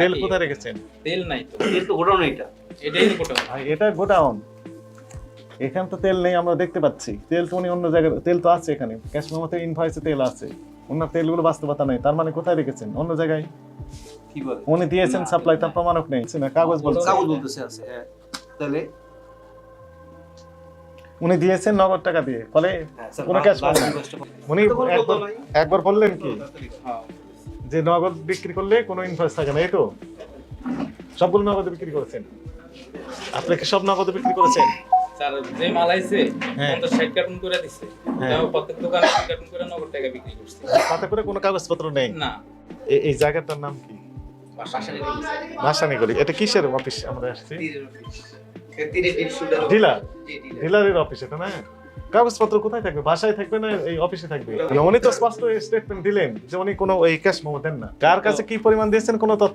তেল কোথায় রেখেছেন? তেল নাই তো। এর তো গোডাউন এটা। এটাই ভাই এটা গোডাউন। এখানে তো তেল নেই আমরা দেখতে পাচ্ছি। তেল তো উনি অন্য জায়গায় তেল তো আছে এখানে। ক্যাশ মেমোতে ইনভয়েসে তেল আছে। ওনার তেলগুলো বাস্তবতা নেই। তার মানে কোথায় রেখেছেন? অন্য জায়গায়? কি বলে? উনি দিয়েছেন সাপ্লাই তার প্রমাণক নেই। সে না কাগজ বলছে। কাগজ বলতেছে আছে। তাহলে? উনি দিয়েছেন নগদ টাকা দিয়ে। ফলে হ্যাঁ, কোনো পাবে। উনি একবার একবার বললেন কি? হ্যাঁ। যে নগদ বিক্রি করলে কোনো ইনভয়েস থাকে না এই তো? সবগুলো নগদে বিক্রি করেছেন। আপনি কি সব নগদে বিক্রি করেছেন? স্যার যে মাল আইছে হ্যাঁ। করে দিছে। হ্যাঁ। তাও প্রত্যেক দোকানে দুই কার্টুন করে নগদ টাকা বিক্রি করছে। তাতে করে কোনো কাগজপত্র নেই? না। এই জায়গাটার নাম কি? ভাসানি এটা কিসের অফিস আমরা আসছি? ডিলার। ডিলারের অফিস এটা না? কাগজপত্র কোথায় থাকবে? বাসায় থাকবে না এই অফিসে থাকবে? উনি তো স্পষ্ট স্টেটমেন্ট দিলেন যে উনি কোনো এই ক্যাশ মোমো দেন না। কার কাছে কি পরিমাণ দিয়েছেন কোনো তথ্য?